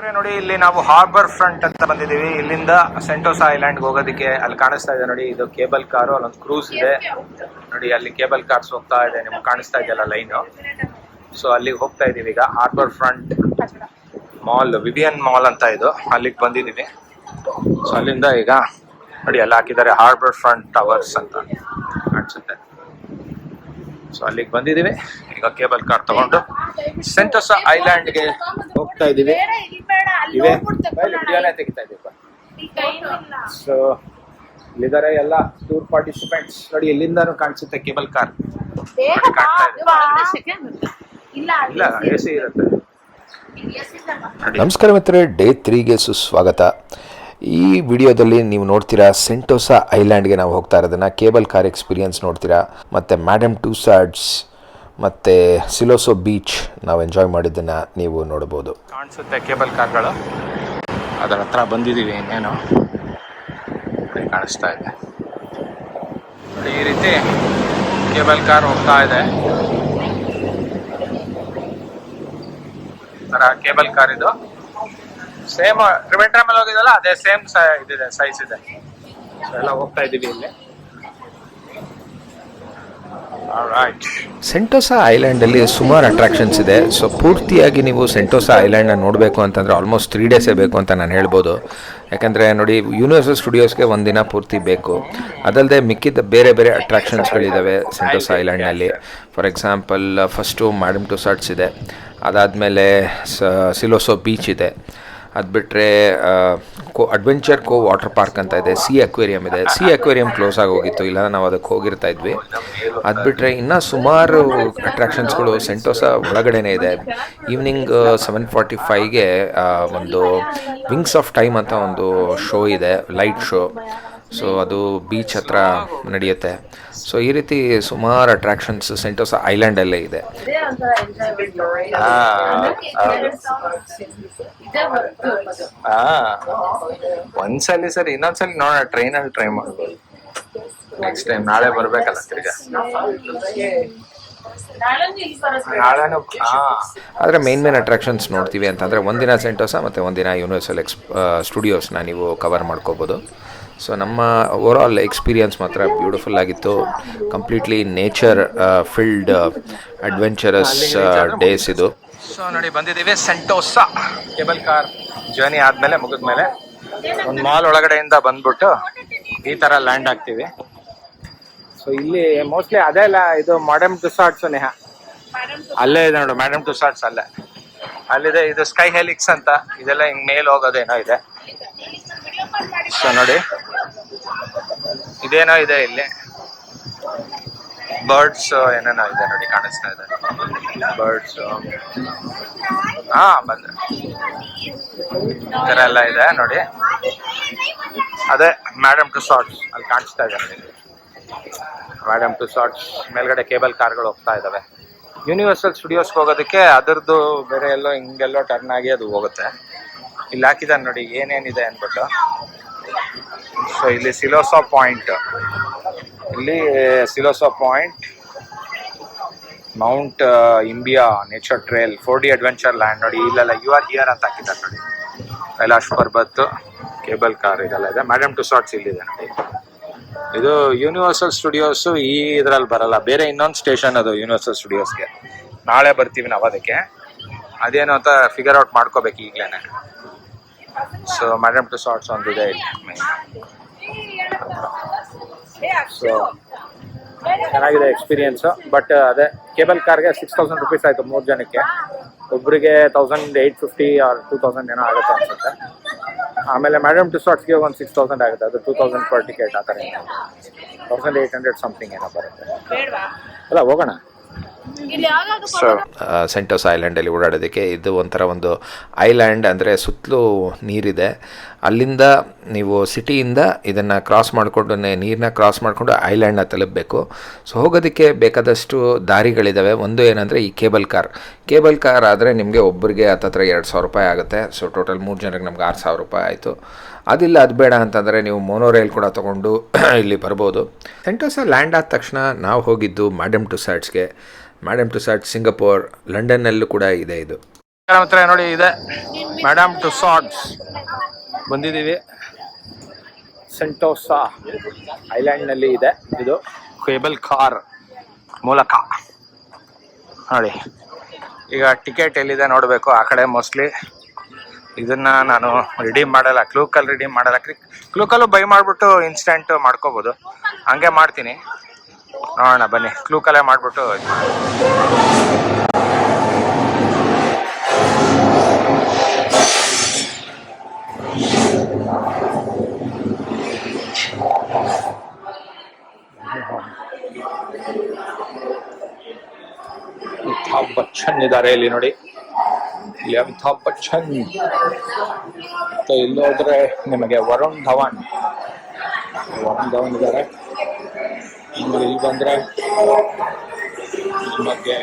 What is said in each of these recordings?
ನೋಡಿ, ಇಲ್ಲಿ ನಾವು ಹಾರ್ಬರ್ ಫ್ರಂಟ್ ಅಂತ ಬಂದಿದ್ದೀವಿ. ಇಲ್ಲಿಂದ ಸೆಂಟೋಸ್ ಐಲ್ಯಾಂಡ್ ಹೋಗೋದಕ್ಕೆ ಅಲ್ಲಿ ಕಾಣಿಸ್ತಾ ಇದೆ, ನೋಡಿ, ಇದು ಕೇಬಲ್ ಕಾರು, ಅಲ್ಲೊಂದು ಕ್ರೂಸ್ ಇದೆ. ನೋಡಿ, ಅಲ್ಲಿ ಕೇಬಲ್ ಕಾರ್ಸ್ ಹೋಗ್ತಾ ಇದೆ, ನಿಮ್ಗೆ ಕಾಣಿಸ್ತಾ ಇದೆಯಲ್ಲ ಲೈನು. ಸೊ ಅಲ್ಲಿಗೆ ಹೋಗ್ತಾ ಇದೀವಿ ಈಗ, harbour front mall, Vivian mall ಅಂತ ಇದು. ಅಲ್ಲಿಗೆ ಬಂದಿದ್ದೀವಿ. ಸೊ ಅಲ್ಲಿಂದ ಈಗ, ನೋಡಿ, ಅಲ್ಲಿ ಹಾಕಿದ್ದಾರೆ ಹಾರ್ಬರ್ ಫ್ರಂಟ್ ಟವರ್ಸ್ ಅಂತ ಕಾಣಿಸುತ್ತೆ. ಸೊ ಅಲ್ಲಿಗೆ ಬಂದಿದ್ದೀವಿ. ಈಗ ಕೇಬಲ್ ಕಾರ್ ತಗೊಂಡು ಸೆಂಟೋಸಾ ಐಲ್ಯಾಂಡ್ಗೆ ಹೋಗ್ತಾ ಇದೀವಿ ಬೇಡ ಇಲ್ಲಿ ಬೇಡ ಅಲ್ಲಿ ಇವೆ ಹೋಗ್ಬಿಟ್ಟು ತಗೊಳ್ಳೋಣ. ವಿಡಿಯೋನೇ ತೆಗಿತಾ ಇದೀವಿ ಸೊ ಇಲ್ಲಿದ್ದಾರೆ ಎಲ್ಲ ಟೂರ್ ಪಾರ್ಟಿಸಿಪೆಂಟ್ಸ್ ನೋಡಿ ಎಲ್ಲಿಂದಾನು ಕಾಣಿಸುತ್ತೆ ಕೇಬಲ್ ಕಾರ್. ಇಲ್ಲ ಇಲ್ಲ ಎ ಸಿ ಇರುತ್ತೆ. ನಮಸ್ಕಾರ ಮಿತ್ರರೇ ಡೇ ತ್ರೀಗೆ ಸುಸ್ವಾಗತ. ಈ ವಿಡಿಯೋದಲ್ಲಿ ನೀವು ನೋಡ್ತೀರಾ ಸೆಂಟೋಸಾ ಐಲ್ಯಾಂಡ್ಗೆ ನಾವು ಹೋಗ್ತಾ ಇರೋದನ್ನು ಕೇಬಲ್ ಕಾರ್ ಎಕ್ಸ್ಪೀರಿಯನ್ಸ್ ನೋಡ್ತೀರಾ ಮತ್ತು ಮ್ಯಾಡಮ್ ಟೂ ಸಾಡ್ಸ್ ಮತ್ತು ಸಿಲೋಸೋ ಬೀಚ್ ನಾವು ಎಂಜಾಯ್ ಮಾಡಿದ್ದನ್ನು ನೀವು ನೋಡ್ಬೋದು. ಕಾಣಿಸುತ್ತೆ ಕೇಬಲ್ ಕಾರ್ಗಳು. ಅದರ ಹತ್ರ ಬಂದಿದ್ದೀವಿ ಇನ್ನೇನು. ಕಾಣಿಸ್ತಾ ಇದೆ. ಈ ರೀತಿ ಕೇಬಲ್ ಕಾರ್ ಹೋಗ್ತಾ ಇದೆ. ತರ ಕೇಬಲ್ ಕಾರ್ ಇದು. ಸೇಮ್ ಟ್ರಿವೆಂಟ್ರಮ್ ಅಲ್ಲಿ ಹೋಗಿದಲ್ಲ ಅದೇ ಸೇಮ್ ಇದಿದೆ ಸೈಜ್ ಇದೆ. ಎಲ್ಲ ಹೋಗ್ತಾ ಇದೀವಿ ಇಲ್ಲಿ. ಸೆಂಟೋಸಾ ಐಲ್ಯಾಂಡಲ್ಲಿ ಸುಮಾರು ಅಟ್ರಾಕ್ಷನ್ಸ್ ಇದೆ. ಸೊ ಪೂರ್ತಿಯಾಗಿ ನೀವು ಸೆಂಟೋಸಾ ಐಲ್ಯಾಂಡ್ನ ನೋಡಬೇಕು ಅಂತಂದರೆ ಆಲ್ಮೋಸ್ಟ್ ತ್ರೀ ಡೇಸೇ ಬೇಕು ಅಂತ ನಾನು ಹೇಳ್ಬೋದು. ಯಾಕಂದರೆ ನೋಡಿ ಯೂನಿವರ್ಸಲ್ ಸ್ಟುಡಿಯೋಸ್ಗೆ ದಿನ ಪೂರ್ತಿ ಬೇಕು. ಅದಲ್ಲದೆ ಮಿಕ್ಕಿದ್ದ ಬೇರೆ ಬೇರೆ ಅಟ್ರಾಕ್ಷನ್ಸ್ಗಳಿದ್ದಾವೆ Sentosa ಐಲ್ಯಾಂಡ್ನಲ್ಲಿ for example first Madame Tussauds ಇದೆ. ಅದಾದಮೇಲೆ ಸಿಲೋಸೋ ಬೀಚ್ ಇದೆ. ಅದು ಬಿಟ್ಟರೆ cove adventure cove water park ಅಂತ ಇದೆ ಸಿ ಅಕ್ವೇರಿಯಂ ಇದೆ. ಸಿ ಅಕ್ವೇರಿಯಂ ಕ್ಲೋಸ್ ಆಗಿ ಹೋಗಿತ್ತು ಇಲ್ಲ ನಾವು ಅದಕ್ಕೆ ಹೋಗಿರ್ತಾ ಇದ್ವಿ. ಅದು ಬಿಟ್ಟರೆ ಇನ್ನೂ ಸುಮಾರು ಅಟ್ರಾಕ್ಷನ್ಸ್ಗಳು ಸೆಂಟೋಸಾ ಒಳಗಡೆನೇ ಇದೆ. ಈವ್ನಿಂಗ್ ಸೆವೆನ್ ಫಾರ್ಟಿ ಫೈವ್ಗೆ ಒಂದು ವಿಂಗ್ಸ್ ಆಫ್ ಟೈಮ್ ಅಂತ ಒಂದು ಶೋ ಇದೆ ಲೈಟ್ ಶೋ ಸೊ ಅದು ಬೀಚ್ ಹತ್ರ ನಡೆಯುತ್ತೆ. ಸೊ ಈ ರೀತಿ ಸುಮಾರು ಅಟ್ರಾಕ್ಷನ್ಸ್ ಸೆಂಟೋಸಾ ಐಲ್ಯಾಂಡಲ್ಲೇ ಇದೆ. ಒಂದ್ಸಲಿ ಸರಿ ಇನ್ನೊಂದ್ಸಲಿ ನೋಡೋಣ ಟ್ರೈನ್ ಅಲ್ಲಿ ಟ್ರೈ ಮಾಡ್ಬೋದು. ನೆಕ್ಸ್ಟ್ ಟೈಮ್ ನಾಳೆ ಬರ್ಬೇಕಲ್ಲ ತಿರ್ಗಾ? ಆದರೆ ಮೇನ್ ಮೇನ್ ಅಟ್ರಾಕ್ಷನ್ಸ್ ನೋಡ್ತೀವಿ ಅಂತಂದರೆ ಒಂದಿನ ಸೆಂಟೋಸಾ ಮತ್ತು ಒಂದಿನ ಯೂನಿವರ್ಸಲ್ ಎಕ್ಸ್ ಸ್ಟುಡಿಯೋಸ್ನ ನೀವು ಕವರ್ ಮಾಡ್ಕೋಬೋದು. ಸೊ ನಮ್ಮ ಓವರ್ ಆಲ್ ಎಕ್ಸ್ಪೀರಿಯನ್ಸ್ ಮಾತ್ರ ಬ್ಯೂಟಿಫುಲ್ ಆಗಿತ್ತು. Completely nature filled adventurous days ಇದು. ಸೊ ನೋಡಿ ಬಂದಿದ್ದೀವಿ ಸೆಂಟೋಸಾ ಕೇಬಲ್ ಕಾರ್ ಜರ್ನಿ ಆದ್ಮೇಲೆ ಮುಗಿದ್ಮೇಲೆ ಒಂದು ಮಾಲ್ ಒಳಗಡೆಯಿಂದ ಬಂದ್ಬಿಟ್ಟು ಈ ತರ ಲ್ಯಾಂಡ್ ಆಗ್ತೀವಿ ಸೊ ಇಲ್ಲಿ ಮೋಸ್ಟ್ಲಿ ಅದೇ ಅಲ್ಲ ಇದು ಮಾಡಮ್ ಟುಸಾರ್ಟ್ಸ್ ನೇಹ ಅಲ್ಲೇ ಇದೆ ನೋಡು ಟು ಸಾರ್ಟ್ಸ್ ಅಲ್ಲೇ. ಅಲ್ಲಿದೆ ಇದು ಸ್ಕೈ ಹೆಲಿಕ್ಸ್ ಅಂತ. ಇದೆಲ್ಲ ಹಿಂಗ್ ಮೇಲೆ ಹೋಗೋದೇನೋ ಇದೆ. ಸೊ ನೋಡಿ. ಇದೇನೋ ಇದೆ ಇಲ್ಲಿ. ಬರ್ಡ್ಸ್ ಏನೇನೋ ಇದೆ ನೋಡಿ, ಕಾಣಿಸ್ತಾ ಇದೆ. ಬರ್ಡ್ಸ್ ಹಾ ಬಂದ್ರೆ ಈ ತರ ಎಲ್ಲ ಇದೆ, ನೋಡಿ. ಅದೇ ಮ್ಯಾಡಮ್ ಟು ಶಾರ್ಟ್ಸ್ ಅಲ್ಲಿ ಕಾಣಿಸ್ತಾ ಇದೆ ನೋಡಿ. ಟು ಶಾರ್ಟ್ಸ್ ಮೇಲ್ಗಡೆ ಕೇಬಲ್ ಕಾರ್ಗಳು ಹೋಗ್ತಾ ಇದಾವೆ. ಯೂನಿವರ್ಸಲ್ ಸ್ಟುಡಿಯೋಸ್ಗೆ ಹೋಗೋದಕ್ಕೆ ಅದರದ್ದು ಬೇರೆ ಎಲ್ಲೋ ಹಿಂಗೆಲ್ಲೋ ಟರ್ನ್ ಆಗಿ ಅದು ಹೋಗುತ್ತೆ. ಇಲ್ಲಿ ಹಾಕಿದ್ದಾರೆ ನೋಡಿ ಏನೇನಿದೆ ಅಂದ್ಬಿಟ್ಟು. ಸೊ ಇಲ್ಲಿ ಸಿಲೋಸಾ ಪಾಯಿಂಟ್ ಇಲ್ಲಿ Siloso point mount Imbiah nature trail for the adventure land ನೋಡಿ. ಇಲ್ಲೆಲ್ಲ ಯು ಆರ್ ಹಿಯರ್ ಅಂತ ಹಾಕಿದ್ದಾರೆ ನೋಡಿ. ಕೈಲಾಶ್ ಪರ್ಬತ್ ಕೇಬಲ್ ಕಾರ್ ಇದೆಲ್ಲ ಇದೆ. ಮೇಡಮ್ ಟು ಸಾಟ್ಸ್ ಇಲ್ಲಿದೆ ನೋಡಿ. ಇದು ಯೂನಿವರ್ಸಲ್ ಸ್ಟುಡಿಯೋಸ್ ಈ ಇದ್ರಲ್ಲಿ ಬರಲ್ಲ. ಬೇರೆ ಇನ್ನೊಂದು ಸ್ಟೇಷನ್ ಅದು ಯೂನಿವರ್ಸಲ್ ಸ್ಟುಡಿಯೋಸ್ಗೆ ನಾಳೆ ಬರ್ತೀವಿ ನಾವು ಅದಕ್ಕೆ. ಅದೇನು ಅಂತ ಫಿಗರ್ ಔಟ್ ಮಾಡ್ಕೋಬೇಕು ಈಗ್ಲೇನೆ. ಸೊ Madame ಟು on ಒಂದಿದೆ day. ಸೊ ಚೆನ್ನಾಗಿದೆ ಎಕ್ಸ್ಪೀರಿಯನ್ಸ್ ಬಟ್ ಅದೇ ಕೇಬಲ್ ಕಾರ್ಗೆ ಸಿಕ್ಸ್ ತೌಸಂಡ್ ರುಪೀಸ್ ಆಯಿತು ಮೂರು ಜನಕ್ಕೆ. ಒಬ್ಬರಿಗೆ thousand eight fifty or two thousand ಏನೋ ಆಗುತ್ತೆ ಅನ್ಸುತ್ತೆ. ಆಮೇಲೆ ಮೇಡಮ್ ಟಿಸಾಟ್ಸ್ಗೆ ಒಂದು ಸಿಕ್ಸ್ ತೌಸಂಡ್ ಆಗುತ್ತೆ. ಅದು ಟೂ ತೌಸಂಡ್ ಪರ್ ಟಿಕೆಟ್ ಆ ಥರ ತೌಸಂಡ್ ಏಯ್ಟ್ ಹಂಡ್ರೆಡ್ ಸಮಥಿಂಗ್ ಏನೋ ಬರುತ್ತೆ? ಅಲ್ಲ, ಹೋಗೋಣ. ಸೆಂಟೋಸ್ ಐಲ್ಯಾಂಡಲ್ಲಿ ಓಡಾಡೋದಕ್ಕೆ ಇದು ಒಂಥರ ಒಂದು ಐಲ್ಯಾಂಡ್ ಅಂದರೆ ಸುತ್ತಲೂ ನೀರಿದೆ. ಅಲ್ಲಿಂದ ನೀವು ಸಿಟಿಯಿಂದ ಇದನ್ನು ಕ್ರಾಸ್ ಮಾಡಿಕೊಂಡು ನೀರನ್ನ ಕ್ರಾಸ್ ಮಾಡಿಕೊಂಡು ಐಲ್ಯಾಂಡ್ನ ತಲುಪಬೇಕು. ಸೊ ಹೋಗೋದಕ್ಕೆ ಬೇಕಾದಷ್ಟು ದಾರಿಗಳಿದ್ದಾವೆ ಒಂದು ಏನಂದರೆ ಈ ಕೇಬಲ್ ಕಾರ್ ಕೇಬಲ್ ಕಾರ್ ಆದರೆ ನಿಮಗೆ ಒಬ್ಬರಿಗೆ ಹತ್ತತ್ರ ಎರಡು ಸಾವಿರ ರೂಪಾಯಿ ಆಗುತ್ತೆ. ಸೊ ಟೋಟಲ್ ಮೂರು ಜನಕ್ಕೆ ನಮ್ಗೆ ಆರು ಸಾವಿರ ರೂಪಾಯಿ ಆಯಿತು. ಅದಿಲ್ಲ ಅದು ಬೇಡ ಅಂತಂದರೆ ನೀವು ಮೋನೋ ರೈಲ್ ಕೂಡ ತೊಗೊಂಡು ಇಲ್ಲಿ ಬರ್ಬೋದು. ಸೆಂಟೋಸ ಲ್ಯಾಂಡ್ ಆದ ತಕ್ಷಣ ನಾವು ಹೋಗಿದ್ದು ಮ್ಯಾಡಮ್ ಟು ಸ್ಯಾಟ್ಸ್ಗೆ ಮ್ಯಾಡಮ್ ಟು ಸ್ಯಾಟ್ ಲಂಡನ್ ಲಂಡನ್ನಲ್ಲೂ ಕೂಡ ಇದೆ ಇದು. ಹತ್ರ ನೋಡಿ ಇದೆ. ಮೇಡಮ್ ಟು ಸಾಟ್ಸ್ ಬಂದಿದ್ದೀವಿ. ಸೆಂಟೋಸಾ ಐಲ್ಯಾಂಡ್ನಲ್ಲಿ ಇದೆ ಇದು. ಕೇಬಲ್ ಕಾರ್ ಮೂಲಕ. ನೋಡಿ. ಈಗ ಟಿಕೆಟ್ ಎಲ್ಲಿದೆ ನೋಡಬೇಕು. ಆ ಕಡೆ ಮೋಸ್ಟ್ಲಿ ಇದನ್ನ ನಾನು ರಿಡೀಮ್ ಮಾಡಲ್ಲ. ಕ್ಲೂಕಲ್ಲಿ ರಿಡೀಮ್ ಮಾಡಲ್ಲ. ಕ್ಲೂಕಲ್ಲೂ ಬೈ ಮಾಡಿಬಿಟ್ಟು ಇನ್ಸ್ಟೆಂಟ್ ಮಾಡ್ಕೋಬೋದು. ಹಂಗೆ ಮಾಡ್ತೀನಿ. ನೋಡೋಣ, ಬನ್ನಿ. ಕ್ಲೂಕಲ್ಲೇ ಮಾಡಿಬಿಟ್ಟು ಅಮಿತಾಬ್ ಬಚ್ಚನ್ ಇದ್ದಾರೆ ಇಲ್ಲಿ ನೋಡಿ. ಇಲ್ಲಿ ಅಮಿತಾಬ್ ಬಚ್ಚನ್. ಮತ್ತೆ ಇಲ್ಲಿ ನಿಮಗೆ ವರುಣ್ ಧವನ್. ವರುಣ್ ಧವನ್ ಇದ್ದಾರೆ ಆಮೇಲೆ ಇಲ್ಲಿ ಬಂದ್ರೆ ಬಗ್ಗೆ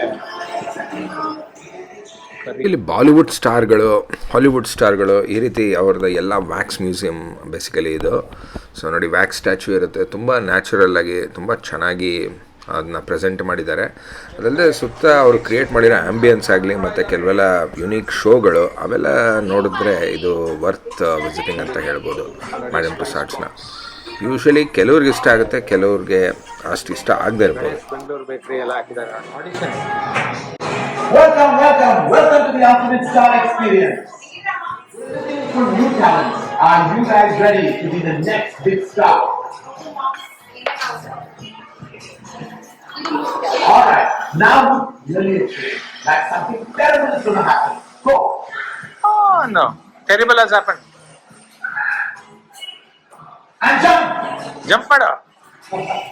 ಇಲ್ಲಿ ಬಾಲಿವುಡ್ ಸ್ಟಾರ್ಗಳು, ಹಾಲಿವುಡ್ ಸ್ಟಾರ್ಗಳು ಈ ರೀತಿ ಅವ್ರದ್ದು ಎಲ್ಲ ವ್ಯಾಕ್ಸ್ ಮ್ಯೂಸಿಯಂ ಬೇಸಿಕಲಿ ಇದು. ಸೊ ನೋಡಿ, ವ್ಯಾಕ್ಸ್ ಸ್ಟ್ಯಾಚ್ಯೂ ಇರುತ್ತೆ. ತುಂಬ ನ್ಯಾಚುರಲ್ ಆಗಿ, ತುಂಬ ಚೆನ್ನಾಗಿ ಅದನ್ನ ಪ್ರೆಸೆಂಟ್ ಮಾಡಿದ್ದಾರೆ. ಅದಲ್ಲದೆ ಸುತ್ತ ಅವರು ಕ್ರಿಯೇಟ್ ಮಾಡಿರೋ ಆ್ಯಂಬಿಯನ್ಸ್ ಆಗಲಿ, ಮತ್ತು ಕೆಲವೆಲ್ಲ ಯುನೀಕ್ ಶೋಗಳು ಅವೆಲ್ಲ ನೋಡಿದ್ರೆ ಇದು ವರ್ತ್ ವಿಸಿಟಿಂಗ್ ಅಂತ ಹೇಳ್ಬೋದು. ಮ್ಯಾಡಮ್ ಪ್ರಸಾಡ್ಸ್ನ ಯೂಶ್ವಲಿ ಕೆಲವ್ರಿಗೆ ಇಷ್ಟ ಆಗುತ್ತೆ, ಕೆಲವ್ರಿಗೆ ಅಷ್ಟು ಇಷ್ಟ ಆಗದೆ ಇರ್ಬೋದು ಬೆಂಗಳೂರು ಬೇಕ್ರಿ ಎಲ್ಲ ಹಾಕಿದ್ದಾರೆ audition Welcome, welcome, welcome to the Ultimate Star Experience. Looking for new talents. Are you guys ready to be the next big star? Alright, now really a trick. Like something terrible is gonna happen. Go! Oh no, terrible has happened. And jump! Jump ಮಾಡು Alright,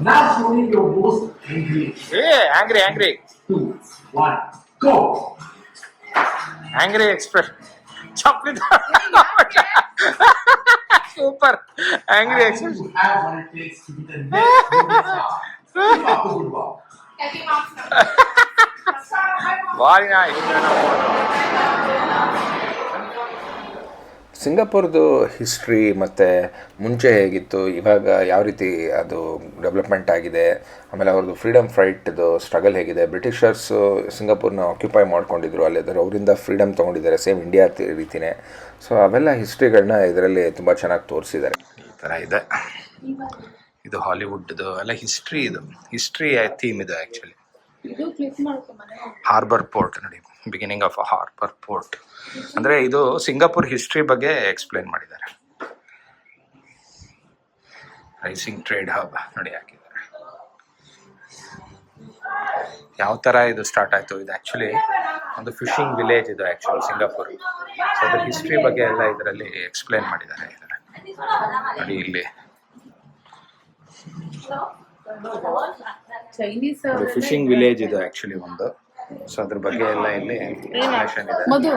Now show me your angry. Hey, angry, angry. Two, one, go. Angry expression. Chocolate. Super. Angry expression. You have what it takes to be the next up. Very nice. ಸಿಂಗಾಪುರ್ದು history ಮತ್ತು ಮುಂಚೆ ಹೇಗಿತ್ತು ಇವಾಗ ಯಾವ ರೀತಿ ಅದು development ಆಗಿದೆ ಆಮೇಲೆ ಅವ್ರದ್ದು ಫ್ರೀಡಮ್ ಫ್ರೈಟ್ದು ಸ್ಟ್ರಗಲ್ ಹೇಗಿದೆ ಬ್ರಿಟಿಷರ್ಸು ಸಿಂಗಾಪುರ್ನ ಆಕ್ಯುಪೈ ಮಾಡ್ಕೊಂಡಿದ್ರು ಅಲ್ಲಿ ಅದರ ಅವರಿಂದ ಫ್ರೀಡಮ್ ತೊಗೊಂಡಿದ್ದಾರೆ ಸೇಮ್ ಇಂಡಿಯಾ ರೀತಿಯೇ ಸೊ ಅವೆಲ್ಲ ಹಿಸ್ಟ್ರಿಗಳನ್ನ ಇದರಲ್ಲಿ ತುಂಬ ಚೆನ್ನಾಗಿ ತೋರಿಸಿದ್ದಾರೆ. ಈ ಥರ ಇದೆ. ಇದು ಹಾಲಿವುಡ್ದು ಎಲ್ಲ ಹಿಸ್ಟ್ರಿ ಇದು. ಹಿಸ್ಟ್ರಿ ಥೀಮ್ ಇದು ಆ್ಯಕ್ಚುಲಿ ಹಾರ್ಬರ್ ಪೋರ್ಟ್ ನೋಡಿ beginning of a harbour port ಅಂದರೆ ಇದು ಸಿಂಗಾಪುರ್ ಹಿಸ್ಟ್ರಿ ಬಗ್ಗೆ ಎಕ್ಸ್ಪ್ಲೇನ್ ಮಾಡಿದ್ದಾರೆ. ರೈಸಿಂಗ್ ಟ್ರೇಡ್ ಹಬ್ ನೋಡಿ ಹಾಕಿದ್ದಾರೆ. ಯಾವ ಥರ ಇದು ಸ್ಟಾರ್ಟ್ ಆಯಿತು? ಇದು ಆ್ಯಕ್ಚುಲಿ ಒಂದು ಫಿಶಿಂಗ್ ವಿಲೇಜ್ ಇದು ಆ್ಯಕ್ಚುಲಿ ಸಿಂಗಾಪುರ್. ಸೊ ಅದ್ರ ಹಿಸ್ಟ್ರಿ ಬಗ್ಗೆ ಎಲ್ಲ ಇದರಲ್ಲಿ ಎಕ್ಸ್ಪ್ಲೇನ್ ಮಾಡಿದ್ದಾರೆ ಇದರ ನೋಡಿ ಇಲ್ಲಿ. ಫಿಶಿಂಗ್ ವಿಲೇಜ್ ಇದು ಆ್ಯಕ್ಚುಲಿ ಒಂದು. ಸೊ ಅದ್ರ ಬಗ್ಗೆ ಎಲ್ಲ ಇಲ್ಲಿ ಇದೆ. ಮಧು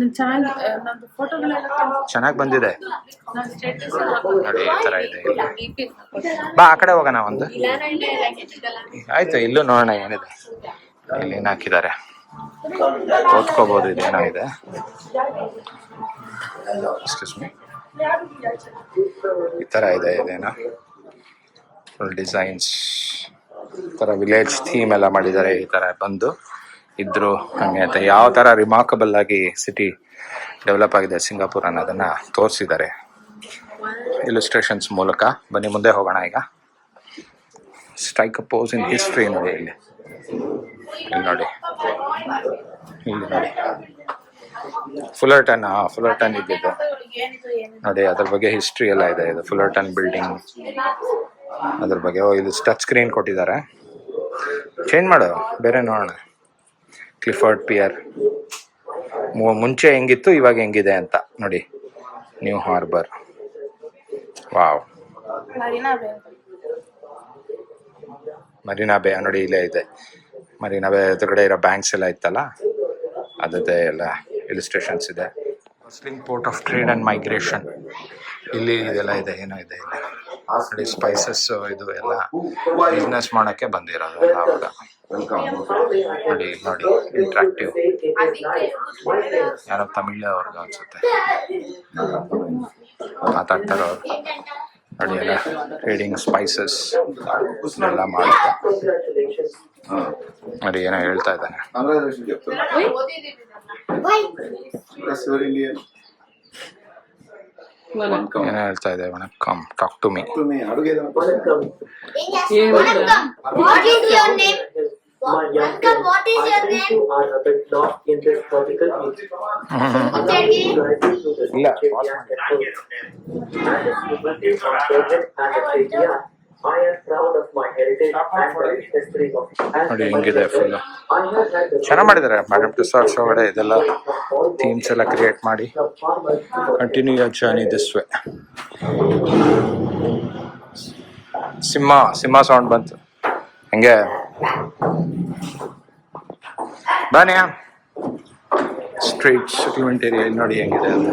ನನ್ ಚೆನ್ನಾಗಿ ನಂದು ಫೋಟೋಗಳೆಲ್ಲ ಚೆನ್ನಾಗಿ ಬಂದಿದೆ. ನೋಡಿ ಈ ಥರ ಇದೆ. ಇಲ್ಲಿ ಬಾ ಆ ಕಡೆ ಹೋಗೋಣ ಒಂದು. ಆಯ್ತು ಇಲ್ಲೂ ನೋಡೋಣ ಏನಿದೆ. ಇಲ್ಲಿ ಏನ್ ಹಾಕಿದ್ದಾರೆ. ಓದ್ಕೋಬಹುದು ಇದೇನೋ ಇದೆ. ಎಕ್ಸ್ಕ್ಯೂಸ್ ಮೀ ಈ ಥರ ಇದೆ ಇದೇನಾ. ಫುಲ್ ಡಿಸೈನ್ಸ್ ಈ ಥರ ವಿಲೇಜ್ ಥೀಮ್ ಎಲ್ಲ ಮಾಡಿದ್ದಾರೆ ಈ ಥರ ಬಂದು. ಇದ್ರು ಹಂಗೆ ಅಂತ ಯಾವ ಥರ ರಿಮಾರ್ಕಬಲ್ ಆಗಿ ಸಿಟಿ ಡೆವಲಪ್ ಆಗಿದೆ ಸಿಂಗಾಪುರ್ ಅನ್ನೋದನ್ನ ತೋರಿಸಿದ್ದಾರೆ. ಇಲಿಸ್ಟ್ರೇಷನ್ಸ್ ಮೂಲಕ. ಬನ್ನಿ, ಮುಂದೆ ಹೋಗೋಣ ಈಗ. ಸ್ಟ್ರೈಕ್ ಪೋಸ್ ಇನ್ ಹಿಸ್ಟ್ರಿ ನೋಡಿ ಇಲ್ಲಿ. ನೋಡಿ. ಇಲ್ಲಿ ನೋಡಿ. ಫುಲರ್ಟನ್ ಫುಲರ್ಟನ್ ಇದ್ದಿದ್ದು. ನೋಡಿ, ಅದ್ರ ಬಗ್ಗೆ ಹಿಸ್ಟ್ರಿ ಎಲ್ಲ ಇದೆ. ಇದು ಫುಲರ್ಟನ್ ಬಿಲ್ಡಿಂಗ್ ಅದ್ರ ಬಗ್ಗೆ. ಇದು ಟಚ್ ಸ್ಕ್ರೀನ್ ಕೊಟ್ಟಿದ್ದಾರೆ. ಚೇಂಜ್ ಮಾಡು. ಬೇರೆ ನೋಡೋಣ. ಕ್ಲಿಫರ್ಡ್ ಪಿಯರ್ ಮುಂಚೆ ಹೆಂಗಿತ್ತು ಇವಾಗ ಹೆಂಗಿದೆ ಅಂತ ನೋಡಿ. ನ್ಯೂ ಹಾರ್ಬರ್ ವಾವ್ ಮರೀನಾ ಬೇ ನೋಡಿ ಇಲ್ಲೇ ಇದೆ. ಮರೀನಾ ಬೇ ಎದುರುಗಡೆ ಇರೋ ಬ್ಯಾಂಕ್ಸ್ ಎಲ್ಲ ಇತ್ತಲ್ಲ? ಅದದೇ ಎಲ್ಲ ಇಲಿಸ್ಟ್ರೇಷನ್ಸ್ ಇದೆ. Muslim port of trade and migration ಇಲ್ಲಿ ಇದೆಲ್ಲ ಇದೆ ಏನೋ ಇದೆ ಇಲ್ಲಿ. ಸ್ಪೈಸಸ್ ಇದು ಎಲ್ಲ ಬಿಸ್ನೆಸ್ ಮಾಡೋಕ್ಕೆ ಬಂದಿರೋದು ಎಲ್ಲ ಅವಾಗ ವೆಲ್ಕಮ್ ನೋಡಿ ನೋಡಿ ಇಂಟ್ರಾಕ್ಟಿವ್ ಯಾರೋ ತಮಿಳ ಅವ್ರಿಗೆ ಅನ್ಸುತ್ತೆ. ಮಾತಾಡ್ತಾರೋ ನೋಡಿ ಎಲ್ಲ ಟ್ರೇಡಿಂಗ್ ಸ್ಪೈಸಸ್ ಎಲ್ಲ ಮಾಡ್ತಾರೆ ನೋಡಿ ಏನೋ ಹೇಳ್ತಾ ಇದ್ದಾನೆ. ಏನೋ ಹೇಳ್ತಾ ಇದೆ vanakkam talk to me My what is your name? You are a bit lost in this I am proud of my heritage and history of ಹೆಂಗಿದೆ ಫುಲ್ಲು ಚೆನ್ನಾಗಿ ಮಾಡಿದ್ದಾರೆ ಮ್ಯಾಡಮ್ ಟುಸಾಟ್ಸ್ ಒಳಗಡೆ ಇದೆಲ್ಲ ಥೀಮ್ಸ್ ಎಲ್ಲ ಕ್ರಿಯೇಟ್ ಮಾಡಿ continue your journey this way ಸಿಂಹ ಸಿಂಹ sound ಬಂತು ಹಂಗೆ ಬನ್ನಿ ಸ್ಟ್ರೀಟ್ ಸೆಟಲ್ಮೆಂಟ್ ಏರಿಯಾ ನೋಡಿ ಹೆಂಗಿದೆ ಅದು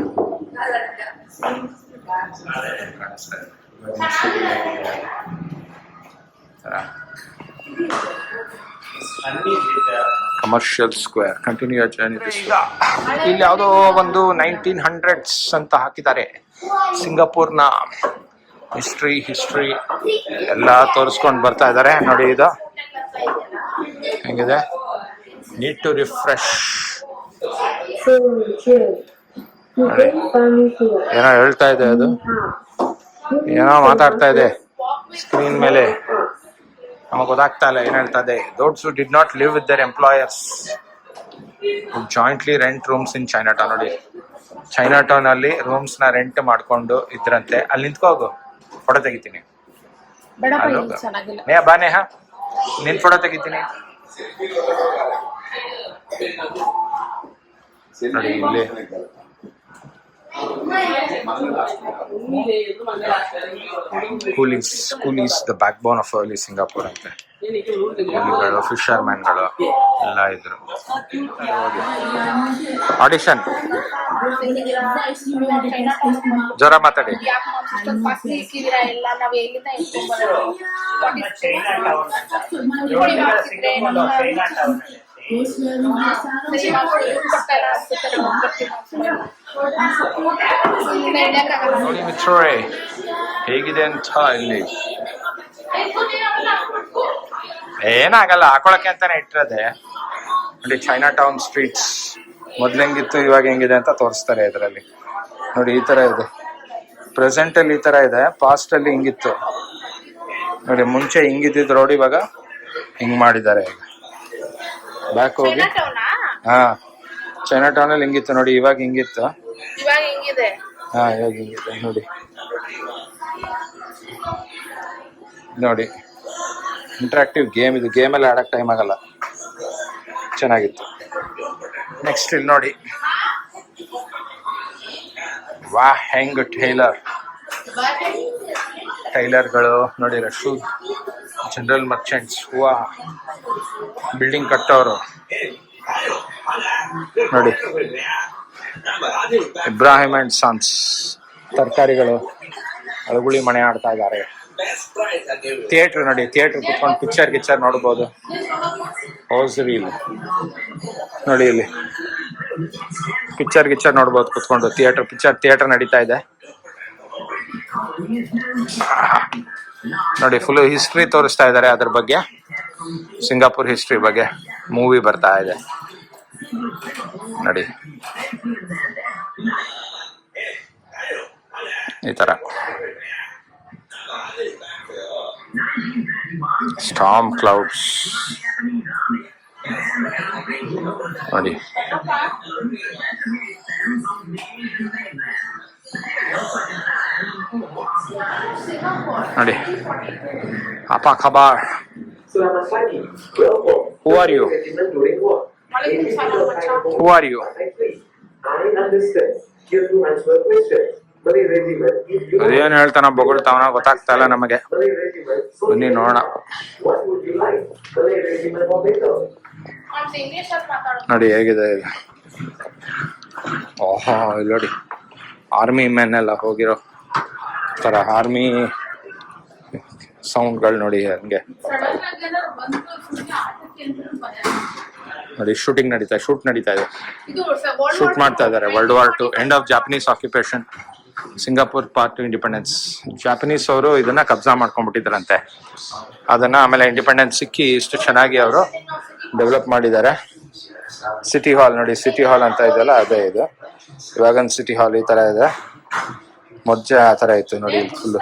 commercial square continue your journey ಇಲ್ಲಿ ಯಾವುದೋ ಒಂದು ನೈನ್ಟೀನ್ ಹಂಡ್ರೆಡ್ಸ್ ಅಂತ ಹಾಕಿದ್ದಾರೆ. ಸಿಂಗಾಪುರ್ನ ಹಿಸ್ಟ್ರಿ ಹಿಸ್ಟ್ರಿ ಎಲ್ಲ ತೋರಿಸ್ಕೊಂಡು ಬರ್ತಾ ಇದ್ದಾರೆ. ನೋಡಿ ಇದು. ಹೆಂಗಿದೆ? ನೀಡ್ ಟು ರಿಫ್ರೆಶ್ ಏನೋ ಹೇಳ್ತಾ ಇದೆ ಅದು? ಏನೋ ಮಾತಾಡ್ತಾ ಇದೆ ಸ್ಕ್ರೀನ್ ಮೇಲೆ. ನಮಗೆ ಗೊತ್ತಾಗ್ತಾ ಇಲ್ಲ ಏನ್ ಹೇಳ್ತಾ ಇದೆ. Those did not live with their employers jointly rent rooms in Chinatown ನೋಡಿ. ಚೈನಾ ಟೌನ್ ಅಲ್ಲಿ ರೂಮ್ಸ್ನ ರೆಂಟ್ ಮಾಡ್ಕೊಂಡು ಇದ್ರಂತೆ. ಅಲ್ಲಿ ನಿಂತ್ಕೋಗು ಫೋಟೋ ತೆಗಿತೀನಿ. ಬೇಡಪ್ಪ ನಿನ್ ಫೋಟೋ ತೆಗಿತೀನಿ. ನೋಡಿ ಇಲ್ಲಿ. Coolies coolies the backbone of early Singapore ಅಂತೆ. ಕೂಲಿಗಳು ಫಿಶರ್ ಮ್ಯಾನ್ಗಳು ಎಲ್ಲ ಇದ್ರು. ಆಡಿಷನ್ ಜ್ವರ ಮಾತಾಡಿ. ನೋಡಿ ಮಿತ್ರರೇ ಹೇಗಿದೆ ಅಂತ ಇಲ್ಲಿ? ಏನಾಗಲ್ಲ ಹಾಕೊಳಕ್ಕೆ ಅಂತಾನೆ ಇಟ್ಟಿರೋದೆ. ನೋಡಿ ಚೈನಾ ಟೌನ್ ಸ್ಟ್ರೀಟ್ಸ್ ಮೊದ್ಲು ಹೆಂಗಿತ್ತು ಇವಾಗ ಹೆಂಗಿದೆ ಅಂತ ತೋರಿಸ್ತಾರೆ ಇದರಲ್ಲಿ. ನೋಡಿ ಈ ತರ ಇದೆ. ಪ್ರೆಸೆಂಟ್ ಅಲ್ಲಿ ಈ ತರ ಇದೆ ಪಾಸ್ಟ್ ಅಲ್ಲಿ ಹಿಂಗಿತ್ತು. ನೋಡಿ ಮುಂಚೆ ಹಿಂಗಿದ್ದಿದ್ ರೋಡ್ ಇವಾಗ ಹಿಂಗ್ ಮಾಡಿದ್ದಾರೆ ಈಗ. ಬ್ಯಾಕ್ ಹೋಗಿ. ಹಾ. ಚೈನಾ ಟೌನ್ ಅಲ್ಲಿ ಹಿಂಗಿತ್ತು ನೋಡಿ ಇವಾಗ ಹಿಂಗಿತ್ತು. ಹಾ ಇವಾಗ ಹಿಂಗಿದೆ ನೋಡಿ. ನೋಡಿ ಇಂಟ್ರಾಕ್ಟಿವ್ ಗೇಮ್ ಇದು ಗೇಮ್ ಅಲ್ಲಿ ಆಡಕ್ ಟೈಮ್ ಆಗಲ್ಲ. ಚೆನ್ನಾಗಿತ್ತು. ನೆಕ್ಸ್ಟ್ ಇಲ್ಲಿ ನೋಡಿ. ವಾ, ಹೆಂಗ್ ಟೈಲರ್ ಟೈಲರ್ಗಳು ನೋಡಿ ಶೂ ಜನರಲ್ ಮರ್ಚೆಂಟ್ಸ್ ವಾ ಬಿಲ್ಡಿಂಗ್ ಕಟ್ಟೋರು. ನೋಡಿ. ಇಬ್ರಾಹಿಮ್ ಅಂಡ್ ಸನ್ಸ್ ತರಕಾರಿಗಳು, ಅಳಗುಳಿ ಮನೆ ಆಡ್ತಾ ಇದ್ದಾರೆ. ಥಿಯೇಟರ್ ನೋಡಿ, ಥಿಯೇಟ್ರ್ ಕುತ್ಕೊಂಡು ಪಿಕ್ಚರ್ ಗಿಚ್ಚರ್ ನೋಡ್ಬೋದು. ಹೌಸ್ರಿ ಇಲ್ಲಿ. ನೋಡಿ ಇಲ್ಲಿ. ಪಿಕ್ಚರ್ ಗಿಚ್ಚರ್ ನೋಡ್ಬೋದು ಕುತ್ಕೊಂಡು. ಥಿಯೇಟರ್, ಪಿಕ್ಚರ್, ಥಿಯೇಟರ್ ನಡೀತಾ ಇದೆ. ನೋಡಿ ಫುಲ್ ಹಿಸ್ಟ್ರಿ ತೋರಿಸ್ತಾ ಇದ್ದಾರೆ ಅದ್ರ ಬಗ್ಗೆ. ಸಿಂಗಾಪುರ್ ಹಿಸ್ಟ್ರಿ ಬಗ್ಗೆ. ಮೂವಿ ಬರ್ತಾ ಇದೆ. ನೋಡಿ. ಈ ತರ. Storm clouds. Adi. Adi. Apa kabar? Who are you? Who are you? I understand. You have to answer questions. ಅದೇನ್ ಹೇಳ್ತಾನ ಬೊಗಳ್ತಾವನ ಗೊತ್ತಾಗ್ತಾ ಇಲ್ಲ ನಮಗೆ. ಬನ್ನಿ ನೋಡೋಣ. ನೋಡಿ ಹೇಗಿದೆ ಇದು. ಓಹೋ ಇಲ್ಲಿ ನೋಡಿ. ಆರ್ಮಿ ಮೆನ್ ಎಲ್ಲ ಹೋಗಿರೋ ತರ ಆರ್ಮಿ ಸೌಂಡ್ಗಳು ನೋಡಿ ಹಂಗೆ. ನೋಡಿ ಶೂಟಿಂಗ್ ನಡೀತಾ ಶೂಟ್ ನಡೀತಾ ಇದೆ. ಇದು ಶೂಟ್ ಮಾಡ್ತಾ ಇದ್ದಾರೆ. World war two end of Japanese occupation Singapore part independence. Japanese ಅವರು ಇದನ್ನ ಕಬ್ಜಾ ಮಾಡ್ಕೊಂಡ್ಬಿಟ್ಟಿದ್ರಂತೆ ಅದನ್ನ ಆಮೇಲೆ ಇಂಡಿಪೆಂಡೆನ್ಸ್ ಸಿಕ್ಕಿ ಇಷ್ಟು ಚೆನ್ನಾಗಿ ಅವರು ಡೆವಲಪ್ ಮಾಡಿದ್ದಾರೆ. ಸಿಟಿ ಹಾಲ್ ನೋಡಿ, ಸಿಟಿ ಹಾಲ್ ಅಂತ ಇದೆಯಲ್ಲ, ಅದೇ ಇದು. ಇವಾಗನ್ ಸಿಟಿ ಹಾಲ್ ಈ ತರ ಇದೆ. ಮೊಜ್ಜೆ ಆ ತರ ಇತ್ತು ನೋಡಿ ಫುಲ್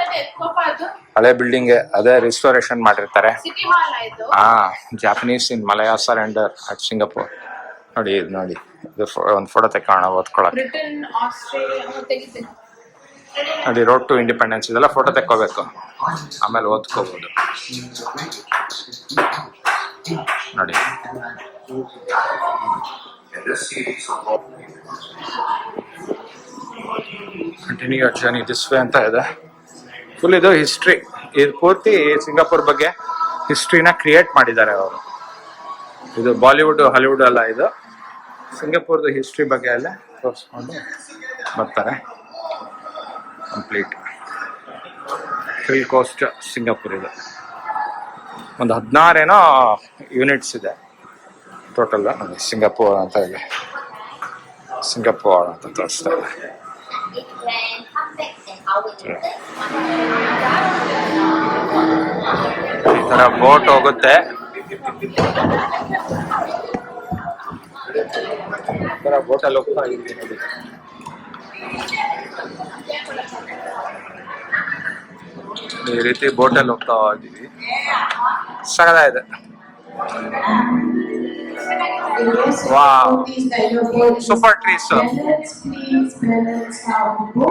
ಹಳೆ ಬಿಲ್ಡಿಂಗ್ ಅದೇ ರಿಸ್ಟೋರೇಷನ್ ಮಾಡಿರ್ತಾರೆ. ಹಾ Japanese in Malaya surrender at Singapore ನೋಡಿ, ಇದು ನೋಡಿ. ಇದು ಒಂದು ಫೋಟೋ ತೆಕ್ಕೋಣ, ಓದ್ಕೊಳಕ್ಕೆ. ನೋಡಿ ರೋಡ್ ಟು ಇಂಡಿಪೆಂಡೆನ್ಸ್ ಇದೆಲ್ಲ ಫೋಟೋ ತೆಕ್ಕೋಬೇಕು. ಆಮೇಲೆ ಓದ್ಕೋಬಹುದು ನೋಡಿ. ಕಂಟಿನ್ಯೂ ಜರ್ನಿ ದಿಸ್ ವೇ ಅಂತ ಇದೆ. ಫುಲ್ ಇದು ಹಿಸ್ಟ್ರಿ ಇದು ಪೂರ್ತಿ ಸಿಂಗಾಪುರ್ ಬಗ್ಗೆ ಹಿಸ್ಟ್ರಿನ ಕ್ರಿಯೇಟ್ ಮಾಡಿದ್ದಾರೆ ಅವರು. ಇದು ಬಾಲಿವುಡ್ ಹಾಲಿವುಡ್ ಅಲ್ಲ ಇದು. ಸಿಂಗಾಪುರ್ದು ಹಿಸ್ಟ್ರಿ ಬಗ್ಗೆ ಎಲ್ಲ ತೋರಿಸ್ಕೊಂಡು ಬರ್ತಾರೆ. ಕಂಪ್ಲೀಟ್ ಫಿಲ್ ಕೋಸ್ಟ್ ಸಿಂಗಾಪುರ್ ಇದು. ಒಂದು ಹದಿನಾರೇನೋ ಯೂನಿಟ್ಸ್ ಇದೆ. ಟೋಟಲ್ ಸಿಂಗಾಪುರ್ ಅಂತ ಇದೆ. ಸಿಂಗಾಪುರ್ ಅಂತ ತೋರಿಸ್ತಾ ಇದೆ. ಈ ಥರ ಬೋಟ್ ಹೋಗುತ್ತೆ. ಈ ಥರ ಬೋಟಲ್ಲಿ ಹೋಗ್ತಾ ಇದೀವಿ ನೋಡಿ ಈ ರೀತಿ ಬೋಟಲ್ಲಿ ಹೋಗ್ತಾ ಇದೀವಿ ಸಗದ ಇದೆ Wow. Super trees, sir. Balance, please, balance how to go.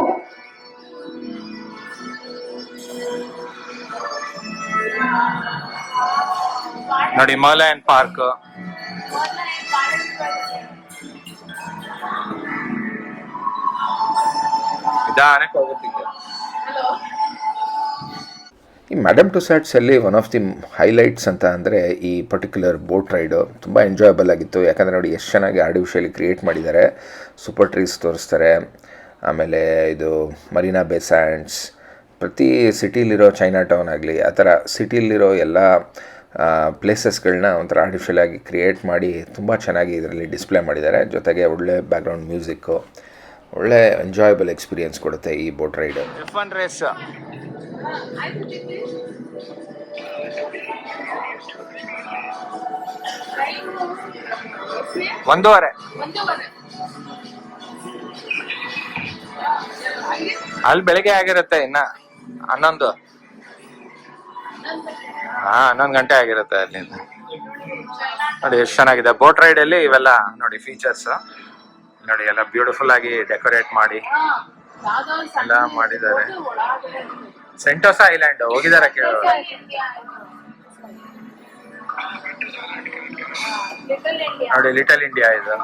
ನೋಡಿ ಮಲಯನ್ ಪಾರ್ಕ್ ನಿಧಾನಕ್ಕೆ ಹೋಗುತ್ತೆ ಈಗ. ಈ ಮ್ಯಾಡಮ್ ಟು ಸ್ಯಾಟ್ಸಲ್ಲಿ ಒನ್ ಆಫ್ ದಿ ಹೈಲೈಟ್ಸ್ ಅಂತ ಅಂದರೆ ಈ ಪರ್ಟಿಕ್ಯುಲರ್ ಬೋಟ್ ರೈಡು ತುಂಬ ಎಂಜಾಯಬಲ್ ಆಗಿತ್ತು. ಯಾಕಂದರೆ ನೋಡಿ ಎಷ್ಟು ಚೆನ್ನಾಗಿ ಆರ್ಟಿಫಿಷಿಯಲಿ ಕ್ರಿಯೇಟ್ ಮಾಡಿದ್ದಾರೆ. ಸೂಪರ್ ಟ್ರೀಸ್ ತೋರಿಸ್ತಾರೆ. ಆಮೇಲೆ ಇದು ಮರೀನಾ ಬೇ ಸ್ಯಾಂಡ್ಸ್ ಪ್ರತಿ ಸಿಟಿಲಿರೋ ಚೈನಾ ಟೌನ್ ಆಗಲಿ ಆ ಥರ ಸಿಟಿಲಿರೋ ಎಲ್ಲ ಪ್ಲೇಸಸ್ಗಳನ್ನ ಒಂಥರ ಆರ್ಟಿಫಿಷಿಯಲ್ ಆಗಿ ಕ್ರಿಯೇಟ್ ಮಾಡಿ ತುಂಬ ಚೆನ್ನಾಗಿ ಇದರಲ್ಲಿ ಡಿಸ್ಪ್ಲೇ ಮಾಡಿದ್ದಾರೆ. ಜೊತೆಗೆ ಒಳ್ಳೆ ಬ್ಯಾಕ್ಗ್ರೌಂಡ್ ಮ್ಯೂಸಿಕ್ಕು ಒಳ್ಳೆ ಎಂಜಾಯಬಲ್ ಎಕ್ಸ್ಪೀರಿಯನ್ಸ್ ಕೊಡುತ್ತೆ ಈ ಬೋಟ್ ರೈಡ್ ಒನ್ ರೇಸ್ ಒಂದೂವರೆ. ಅಲ್ಲಿ ಬೆಳಿಗ್ಗೆ ಆಗಿರುತ್ತೆ ಇನ್ನ. ಹನ್ನೊಂದು. ಹಾ, ಹನ್ನೊಂದು ಗಂಟೆ ಆಗಿರುತ್ತೆ ಅಲ್ಲಿಂದ. ನೋಡಿ, ಎಷ್ಟು ಚೆನ್ನಾಗಿದೆ. ಬೋಟ್ ರೈಡ್ ಅಲ್ಲಿ ಇವೆಲ್ಲ ನೋಡಿ ಫೀಚರ್ಸ್ ನೋಡಿ ಎಲ್ಲ ಬ್ಯೂಟಿಫುಲ್ ಆಗಿ ಡೆಕೋರೇಟ್ ಮಾಡಿ ಎಲ್ಲ ಮಾಡಿದ್ದಾರೆ. ಸೆಂಟೋಸಾ ಐಲ್ಯಾಂಡ್ ಹೋಗಿದಾರ ಕೇಳೋರು. ಲಿಟಲ್ ಇಂಡಿಯಾ ನೋಡಿ ಲಿಟಲ್ ಇಂಡಿಯಾ ಇದು.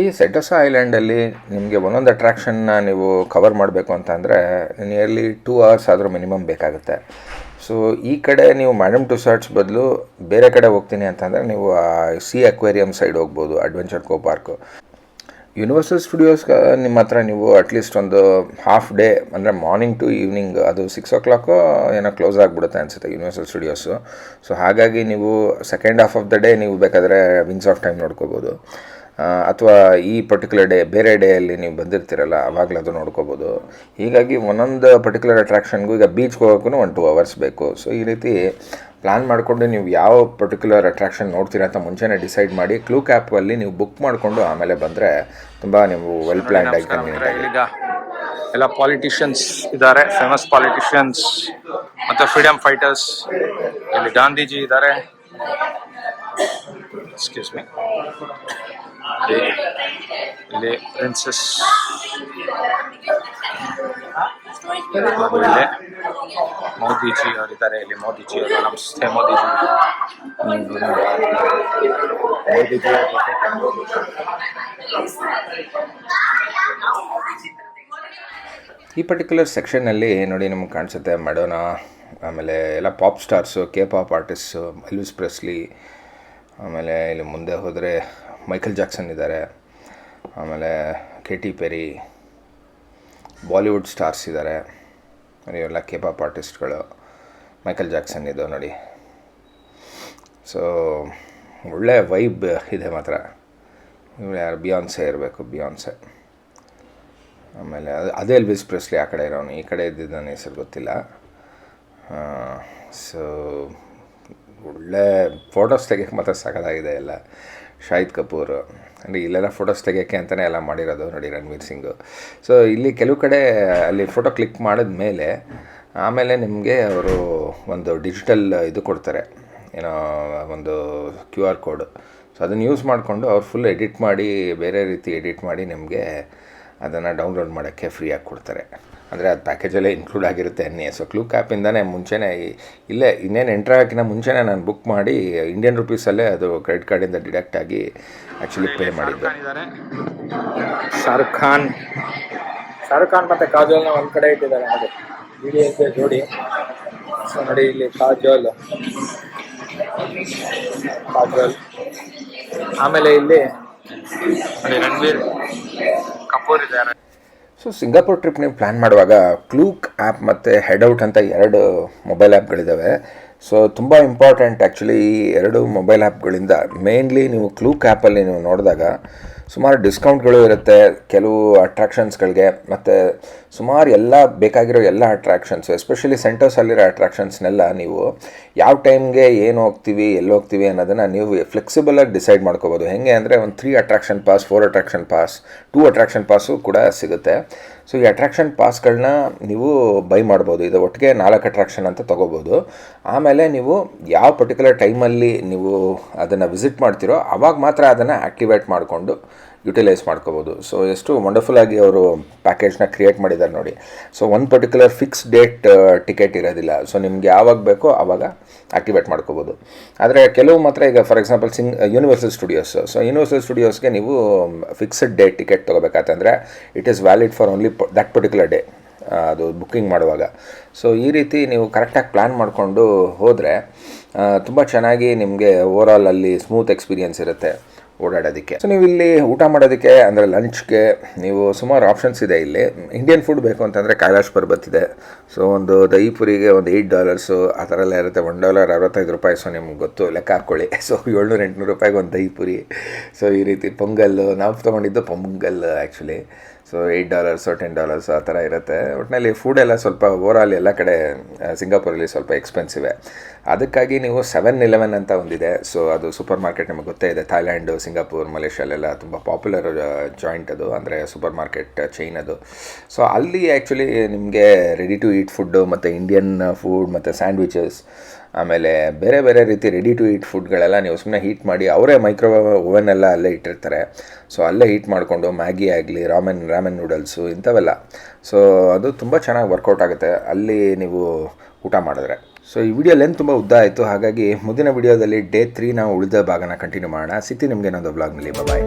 ಈ ಸೆಟೋಸಾ ಐಲ್ಯಾಂಡಲ್ಲಿ ನಿಮಗೆ ಒಂದೊಂದು ಅಟ್ರಾಕ್ಷನ್ನ ನೀವು ಕವರ್ ಮಾಡಬೇಕು ಅಂತ ಅಂದರೆ ನಿಯರ್ಲಿ ಟೂ ಅವರ್ಸ್ ಆದರೂ ಮಿನಿಮಮ್ ಬೇಕಾಗುತ್ತೆ. ಸೊ ಈ ಕಡೆ ನೀವು ಮ್ಯಾಡಮ್ ಟು ಸರ್ಟ್ಸ್ ಬದಲು ಬೇರೆ ಕಡೆ ಹೋಗ್ತೀನಿ ಅಂತಂದರೆ ನೀವು ಸಿ ಅಕ್ವೇರಿಯಂ ಸೈಡ್ ಹೋಗ್ಬೋದು adventure cove park universal studios ನಿಮ್ಮ ಹತ್ರ ನೀವು ಅಟ್ಲೀಸ್ಟ್ ಒಂದು ಹಾಫ್ ಡೇ ಅಂದರೆ ಮಾರ್ನಿಂಗ್ ಟು ಈವ್ನಿಂಗ್ ಅದು ಸಿಕ್ಸ್ ಓ ಕ್ಲಾಕು ಏನೋ ಕ್ಲೋಸ್ ಆಗಿಬಿಡುತ್ತೆ ಅನಿಸುತ್ತೆ ಯೂನಿವರ್ಸಲ್ ಸ್ಟುಡಿಯೋಸು ಸೊ ಹಾಗಾಗಿ ನೀವು second half of the day ನೀವು ಬೇಕಾದರೆ ವಿಂಗ್ಸ್ ಆಫ್ ಟೈಮ್ ನೋಡ್ಕೋಬೋದು. ಅಥವಾ ಈ ಪರ್ಟಿಕ್ಯುಲರ್ ಡೇ ಬೇರೆ ಡೇಯಲ್ಲಿ ನೀವು ಬಂದಿರ್ತೀರಲ್ಲ ಆವಾಗಲೇ ಅದು ನೋಡ್ಕೋಬೋದು. ಹೀಗಾಗಿ ಒಂದೊಂದು ಪರ್ಟಿಕ್ಯುಲರ್ ಅಟ್ರಾಕ್ಷನ್ಗೂ ಈಗ ಬೀಚ್ಗೆ ಹೋಗೋಕ್ಕೂ ಒನ್ ಟೂ ಅವರ್ಸ್ ಬೇಕು. ಸೊ ಈ ರೀತಿ ಪ್ಲ್ಯಾನ್ ಮಾಡಿಕೊಂಡು ನೀವು ಯಾವ ಪರ್ಟಿಕ್ಯುಲರ್ ಅಟ್ರಾಕ್ಷನ್ ನೋಡ್ತೀರಾ ಅಂತ ಮುಂಚೆನೇ ಡಿಸೈಡ್ ಮಾಡಿ ಕ್ಲೂ ಕ್ಯಾಪಲ್ಲಿ ನೀವು ಬುಕ್ ಮಾಡಿಕೊಂಡು ಆಮೇಲೆ ಬಂದರೆ ತುಂಬ ನೀವು ವೆಲ್ ಪ್ಲ್ಯಾನ್ಡ್ ಆಗಿ ಕನ್ವೀನಿಯಂಟ್ ಎಲ್ಲ ಪಾಲಿಟಿಷಿಯನ್ಸ್ ಇದ್ದಾರೆ ಫೇಮಸ್ ಪಾಲಿಟಿಷಿಯನ್ಸ್ ಮತ್ತು ಫ್ರೀಡಮ್ ಫೈಟರ್ಸ್ ಇಲ್ಲಿ ಗಾಂಧೀಜಿ ಇದ್ದಾರೆ. ಎಕ್ಸ್ಕ್ಯೂಸ್ ಮೀ ಇಲ್ಲಿ ಪ್ರಿನ್ಸಸ್ ಇಲ್ಲಿ ಮೋದಿಜಿ ಅವರಿದ್ದಾರೆ ಇಲ್ಲಿ ಮೋದಿಜಿ ಅವರು. ನಮಸ್ತೆ ಮೋದಿಜಿ. ಮೋದಿಜಿ ಈ ಪರ್ಟಿಕ್ಯುಲರ್ ಸೆಕ್ಷನ್ನಲ್ಲಿ ನೋಡಿ ನಿಮ್ಗೆ ಕಾಣಿಸುತ್ತೆ ಮಡೋನಾ ಆಮೇಲೆ ಎಲ್ಲ pop stars K pop artist Elvis Presley ಆಮೇಲೆ ಇಲ್ಲಿ ಮುಂದೆ ಹೋದರೆ ಮೈಕಲ್ ಜಾಕ್ಸನ್ ಇದ್ದಾರೆ. ಆಮೇಲೆ Katy Perry Bollywood stars ಇದ್ದಾರೆ ಇವೆಲ್ಲ ಕೆ ಪಾಪ್ ಆರ್ಟಿಸ್ಟ್ಗಳು ಮೈಕಲ್ ಜಾಕ್ಸನ್ ಇದು ನೋಡಿ. ಸೊ ಒಳ್ಳೆ ವೈಬ್ ಇದೆ ಮಾತ್ರ. ಇವ್ರು ಯಾರು? ಬಿಯಾನ್ಸೆ ಇರಬೇಕು ಬಿಯಾನ್ಸೆ ಆಮೇಲೆ ಅದು, ಅದೇ ಎಲ್ವಿಸ್ ಪ್ರೆಸ್ಲಿ ಆ ಕಡೆ ಇರೋನು. ಈ ಕಡೆ ಇದ್ದಿದ್ದು ನನ್ನ ಹೆಸರು ಗೊತ್ತಿಲ್ಲ. ಸೊ ಒಳ್ಳೆ ಫೋಟೋಸ್ ತೆಗಿಯೋಕ್ಕೆ ಮಾತ್ರ ಸಾಕಾಗಿದೆ ಎಲ್ಲ. ಶಾಹಿದ್ ಕಪೂರ್. ಅಂದರೆ ಇಲ್ಲೆಲ್ಲ ಫೋಟೋಸ್ ತೆಗಿಯೋಕ್ಕೆ ಅಂತಲೇ ಎಲ್ಲ ಮಾಡಿರೋದು ನೋಡಿ ರಣವೀರ್ ಸಿಂಗು. ಸೊ ಇಲ್ಲಿ ಕೆಲವು ಕಡೆ ಅಲ್ಲಿ ಫೋಟೋ ಕ್ಲಿಕ್ ಮಾಡಿದ ಮೇಲೆ ಆಮೇಲೆ ನಿಮಗೆ ಅವರು ಒಂದು ಡಿಜಿಟಲ್ ಇದು ಕೊಡ್ತಾರೆ. ಏನೋ ಒಂದು ಕ್ಯೂ ಆರ್ ಕೋಡ್ ಸೊ ಅದನ್ನು ಯೂಸ್ ಮಾಡಿಕೊಂಡು ಅವ್ರು ಫುಲ್ ಎಡಿಟ್ ಮಾಡಿ, ಬೇರೆ ರೀತಿ ಎಡಿಟ್ ಮಾಡಿ ನಿಮಗೆ ಅದನ್ನು ಡೌನ್ಲೋಡ್ ಮಾಡೋಕ್ಕೆ ಫ್ರೀಯಾಗಿ ಕೊಡ್ತಾರೆ. ಅಂದರೆ ಅದು ಪ್ಯಾಕೇಜಲ್ಲೇ ಇನ್ಕ್ಲೂಡ್ ಆಗಿರುತ್ತೆ ಅನ್ನಿ. ಸೊ ಕ್ಲೂಕ್ ಆ್ಯಪಿಂದನೇ ಮುಂಚೆನೇ ಇಲ್ಲೇ ಇನ್ನೇನು ಎಂಟ್ರ್ ಹಾಕಿನ ಮುಂಚೆನೇ ನಾನು ಬುಕ್ ಮಾಡಿ ಇಂಡಿಯನ್ ರುಪೀಸಲ್ಲೇ ಅದು ಕ್ರೆಡಿಟ್ ಕಾರ್ಡಿಂದ ಡಿಡಕ್ಟ್ ಆಗಿ ಆ್ಯಕ್ಚುಲಿ ಪೇ ಮಾಡಿದ್ದೆ. ಶಾರುಖ್ ಖಾನ್ ಶಾರುಖ್ ಖಾನ್. ಮತ್ತು ಕಾಜೋಲ್ನ ಒಂದು ಕಡೆ ಇಟ್ಟಿದ್ದಾರೆ ನೋಡಿ. ವಿಡಿಯೋಕ್ಕೆ ಜೋಡಿ. ಸೊ ನೋಡಿ ಇಲ್ಲಿ ಕಾಜೋಲ್. ಕಾಜೋಲ್. ಆಮೇಲೆ ಇಲ್ಲಿ ರಣವೀರ್ ಕಪೂರ್ ಇದ್ದಾರೆ. ಸೊ ಸಿಂಗಾಪುರ್ ಟ್ರಿಪ್ ನೀವು ಪ್ಲ್ಯಾನ್ ಮಾಡುವಾಗ ಕ್ಲೂಕ್ ಆ್ಯಪ್ ಮತ್ತು ಹೆಡ್ಔಟ್ ಅಂತ ಎರಡು ಮೊಬೈಲ್ ಆ್ಯಪ್ಗಳಿದ್ದಾವೆ ಸೊ ತುಂಬ ಇಂಪಾರ್ಟೆಂಟ್ ಆ್ಯಕ್ಚುಲಿ ಈ ಎರಡು ಮೊಬೈಲ್ ಆ್ಯಪ್ಗಳಿಂದ ಮೇನ್ಲಿ ನೀವು ಕ್ಲೂಕ್ ಆ್ಯಪಲ್ಲಿ ನೀವು ನೋಡಿದಾಗ ಸುಮಾರು ಡಿಸ್ಕೌಂಟ್ಗಳು ಇರುತ್ತೆ, ಕೆಲವು ಅಟ್ರಾಕ್ಷನ್ಸ್ಗಳಿಗೆ ಮತ್ತು ಸುಮಾರು ಎಲ್ಲ ಬೇಕಾಗಿರೋ ಎಲ್ಲ ಅಟ್ರಾಕ್ಷನ್ಸ್ ಎಸ್ಪೆಷಲಿ ಸೆಂಟರ್ಸಲ್ಲಿರೋ ಅಟ್ರಾಕ್ಷನ್ಸ್ನೆಲ್ಲ ನೀವು ಯಾವ ಟೈಮ್ಗೆ ಏನು ಹೋಗ್ತೀವಿ, ಎಲ್ಲಿ ಹೋಗ್ತೀವಿ ಅನ್ನೋದನ್ನು ನೀವು ಫ್ಲೆಕ್ಸಿಬಲಾಗಿ ಡಿಸೈಡ್ ಮಾಡ್ಕೋಬೋದು. ಹೆಂಗೆ ಅಂದರೆ ಒಂದು three attraction pass four attraction pass two attraction pass ಕೂಡ ಸಿಗುತ್ತೆ. ಸೊ ಈ ಅಟ್ರಾಕ್ಷನ್ ಪಾಸ್ಗಳನ್ನ ನೀವು ಬೈ ಮಾಡ್ಬೋದು. ಇದು ಒಟ್ಟಿಗೆ ನಾಲ್ಕು ಅಟ್ರಾಕ್ಷನ್ ಅಂತ ತೊಗೋಬೋದು. ಆಮೇಲೆ ನೀವು ಯಾವ ಪರ್ಟಿಕ್ಯುಲರ್ ಟೈಮಲ್ಲಿ ನೀವು ಅದನ್ನು ವಿಸಿಟ್ ಮಾಡ್ತೀರೋ ಆವಾಗ ಮಾತ್ರ ಅದನ್ನು ಆ್ಯಕ್ಟಿವೇಟ್ ಮಾಡಿಕೊಂಡು ಯುಟಿಲೈಸ್ ಮಾಡ್ಕೋಬೋದು. ಸೊ ಎಷ್ಟು ವಂಡರ್ಫುಲ್ ಆಗಿ ಅವರು ಪ್ಯಾಕೇಜ್ನ ಕ್ರಿಯೇಟ್ ಮಾಡಿದ್ದಾರೆ ನೋಡಿ. ಸೊ ಒಂದು ಪರ್ಟಿಕ್ಯುಲರ್ ಫಿಕ್ಸ್ ಡೇಟ್ ಟಿಕೆಟ್ ಇರೋದಿಲ್ಲ. ಸೊ ನಿಮ್ಗೆ ಯಾವಾಗ ಬೇಕೋ ಆವಾಗ ಆಕ್ಟಿವೇಟ್ ಮಾಡ್ಕೋಬೋದು. ಆದರೆ ಕೆಲವು ಮಾತ್ರ ಈಗ ಫಾರ್ ಎಕ್ಸಾಂಪಲ್ ಸಿಂಗ್ ಯೂನಿವರ್ಸಲ್ ಸ್ಟುಡಿಯೋಸ್ ಸೊ ಯೂನಿವರ್ಸಲ್ ಸ್ಟುಡಿಯೋಸ್ಗೆ ನೀವು fixed date ticket ತೊಗೋಬೇಕಂತಂದರೆ it is valid for only that particular day ಅದು ಬುಕ್ಕಿಂಗ್ ಮಾಡುವಾಗ. ಸೊ ಈ ರೀತಿ ನೀವು ಕರೆಕ್ಟಾಗಿ ಪ್ಲ್ಯಾನ್ ಮಾಡಿಕೊಂಡು ಹೋದರೆ ತುಂಬ ಚೆನ್ನಾಗಿ ನಿಮಗೆ ಓವರಾಲ್ ಅಲ್ಲಿ ಸ್ಮೂತ್ ಎಕ್ಸ್ಪೀರಿಯನ್ಸ್ ಇರುತ್ತೆ. ಓಡಾಡೋದಕ್ಕೆ. ಸೊ ನೀವು ಇಲ್ಲಿ ಊಟ ಮಾಡೋದಕ್ಕೆ, ಅಂದರೆ ಲಂಚ್ಗೆ ನೀವು ಸುಮಾರು ಆಪ್ಷನ್ಸ್ ಇದೆ ಇಲ್ಲಿ. ಇಂಡಿಯನ್ ಫುಡ್ ಬೇಕು ಅಂತಂದರೆ ಕೈಲಾಶ್ ಪರ್ಬತ್ ಇದೆ. ಸೊ ಒಂದು ದಹಿ ಪುರಿಗೆ ಒಂದು ಏಯ್ಟ್ ಡಾಲರ್ಸು ಆ ಥರ ಎಲ್ಲ ಇರುತ್ತೆ. ಒನ್ ಡಾಲರ್ ಅರವತ್ತೈದು ರೂಪಾಯಿ ಸೊ ನಿಮ್ಗೆ ಗೊತ್ತು, ಲೆಕ್ಕ ಹಾಕ್ಕೊಳ್ಳಿ. ಸೊ ಏಳ್ನೂರು ಎಂಟುನೂರು ರೂಪಾಯಿಗೆ ಒಂದು ದಹಿ ಪುರಿ. ಸೊ ಈ ರೀತಿ, ಪೊಂಗಲ್ಲು, ನಾವು ತೊಗೊಂಡಿದ್ದು pongal actually so eight dollars ten dollars ಆ ಥರ ಇರುತ್ತೆ. ಒಟ್ಟಿನಲ್ಲಿ ಫುಡ್ ಎಲ್ಲ ಸ್ವಲ್ಪ ಓವರಾಲ್ ಎಲ್ಲ ಕಡೆ ಸಿಂಗಾಪುರಲ್ಲಿ ಸ್ವಲ್ಪ ಎಕ್ಸ್ಪೆನ್ಸಿವೆ ಅದಕ್ಕಾಗಿ ನೀವು ಸೆವೆನ್ ಇಲೆವೆನ್ ಅಂತ ಒಂದಿದೆ. ಸೊ ಅದು ಸೂಪರ್ ಮಾರ್ಕೆಟ್ ನಿಮಗೆ ಗೊತ್ತೇ ಇದೆ. ಥಾಯ್ಲ್ಯಾಂಡು ಸಿಂಗಾಪುರ್ ಮಲೇಷ್ಯಲ್ಲೆಲ್ಲ ತುಂಬ ಪಾಪ್ಯುಲರ್ ಜಾಯಿಂಟ್ ಅದು. ಅಂದರೆ ಸೂಪರ್ ಮಾರ್ಕೆಟ್ ಚೈನ್ ಅದು. ಸೊ ಅಲ್ಲಿ ಆ್ಯಕ್ಚುಲಿ ನಿಮಗೆ ರೆಡಿ ಟು ಈಟ್ ಫುಡ್ಡು ಮತ್ತು ಇಂಡಿಯನ್ ಫುಡ್ ಮತ್ತು ಸ್ಯಾಂಡ್ವಿಚಸ್ ಆಮೇಲೆ ಬೇರೆ ಬೇರೆ ರೀತಿ ರೆಡಿ ಟು ಈಟ್ ಫುಡ್ಗಳೆಲ್ಲ ನೀವು ಸುಮ್ಮನೆ ಹೀಟ್ ಮಾಡಿ ಅವರೇ ಮೈಕ್ರೋವೇವ್ ಓವನ್ ಎಲ್ಲ ಅಲ್ಲೇ ಇಟ್ಟಿರ್ತಾರೆ. ಸೊ ಅಲ್ಲೇ ಹೀಟ್ ಮಾಡಿಕೊಂಡು ಮ್ಯಾಗಿ ಆಗಲಿ ರಾಮೆನ್ ರಾಮೆನ್ ನೂಡಲ್ಸು ಇಂಥವೆಲ್ಲ. ಸೊ ಅದು ತುಂಬ ಚೆನ್ನಾಗಿ ವರ್ಕೌಟ್ ಆಗುತ್ತೆ. ಅಲ್ಲಿ ನೀವು ಊಟ ಮಾಡಿದ್ರೆ. ಸೊ ಈ ವಿಡಿಯೋ ಲೆಂತ್ ತುಂಬ ಉದ್ದ ಆಯಿತು. ಹಾಗಾಗಿ ಮುಂದಿನ ವಿಡಿಯೋದಲ್ಲಿ ಡೇ ತ್ರೀ ನಾವು ಉಳಿದ ಭಾಗನ ಕಂಟಿನ್ಯೂ ಮಾಡೋಣ. ಸಿಗ್ತೀನಿ ನಿಮಗೆ ಇನ್ನೊಂದು ಬ್ಲಾಗ್ನಲ್ಲಿ ಬಾಯ್